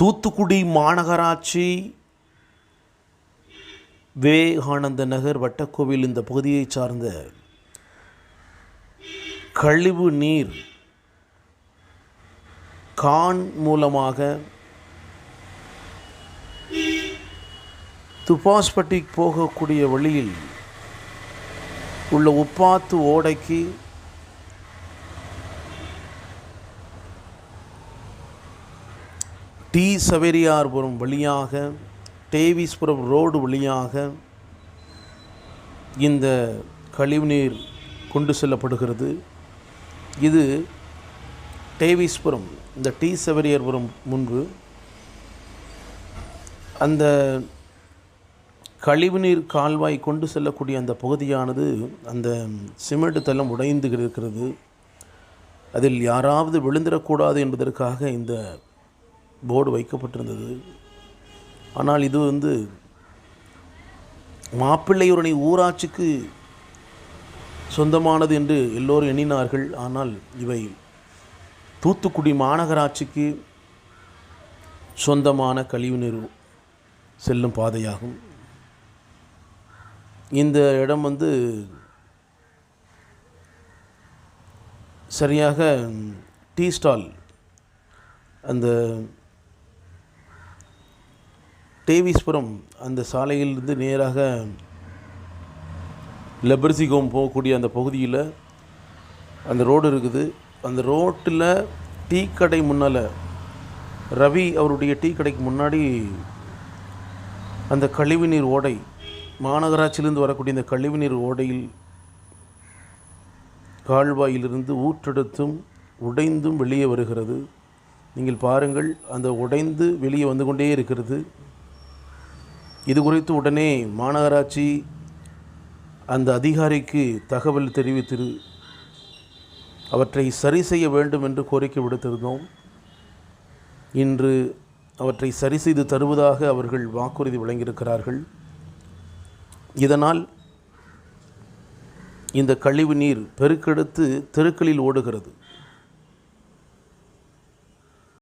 தூத்துக்குடி மாநகராட்சி விவேகானந்த நகர் வட்டக்கோவில் இந்த பகுதியை சார்ந்த கழிவு நீர் கான் மூலமாக துப்பாஸ்பட்டி போகக்கூடிய வழியில் உள்ள உப்பாத்து ஓடைக்கு டி சவேரியார்புரம் வழியாக டேவிஸ்புரம் ரோடு வழியாக இந்த கழிவுநீர் கொண்டு செல்லப்படுகிறது. இது டேவிஸ்புரம் இந்த டி சவேரியார்புரம் முன்பு அந்த கழிவுநீர் கால்வாய் கொண்டு செல்லக்கூடிய அந்த பகுதியானது அந்த சிமெண்ட் தளம் உடைந்து இருக்கிறது. அதில் யாராவது விழுந்திடக்கூடாது என்பதற்காக இந்த போர்டு வைக்கப்பட்டிருந்தது. ஆனால் இது வந்து மாப்பிள்ளையூரணி ஊராட்சிக்கு சொந்தமானது என்று எல்லோரும் எண்ணினார்கள். ஆனால் இவை தூத்துக்குடி மாநகராட்சிக்கு சொந்தமான கழிவுநீர் செல்லும் பாதையாகும். இந்த இடம் வந்து சரியாக டீ ஸ்டால் அந்த டேவிஸ்புரம் அந்த சாலையிலிருந்து நேராக லெபர்சிகோம் போகக்கூடிய அந்த பகுதியில் அந்த ரோடு இருக்குது. அந்த ரோட்டில் டீ கடை முன்னால் ரவி அவருடைய டீ கடைக்கு முன்னாடி அந்த கழிவுநீர் ஓடை மாநகராட்சியிலிருந்து வரக்கூடிய இந்த கழிவுநீர் ஓடையில் கால்வாயிலிருந்து ஊற்றெடுத்தும் உடைந்தும் வெளியே வருகிறது. நீங்கள் பாருங்கள் அந்த உடைந்து வெளியே வந்து கொண்டே இருக்கிறது. இது குறித்து உடனே மாநகராட்சி அந்த அதிகாரிக்கு தகவல் தெரிவித்து அவற்றை சரி செய்ய வேண்டும் என்று கோரிக்கை விடுத்திருந்தோம். இன்று அவற்றை சரி செய்து தருவதாக அவர்கள் வாக்குறுதி வழங்கியிருக்கிறார்கள். இதனால் இந்த கழிவு நீர் பெருக்கெடுத்து தெருக்களில் ஓடுகிறது.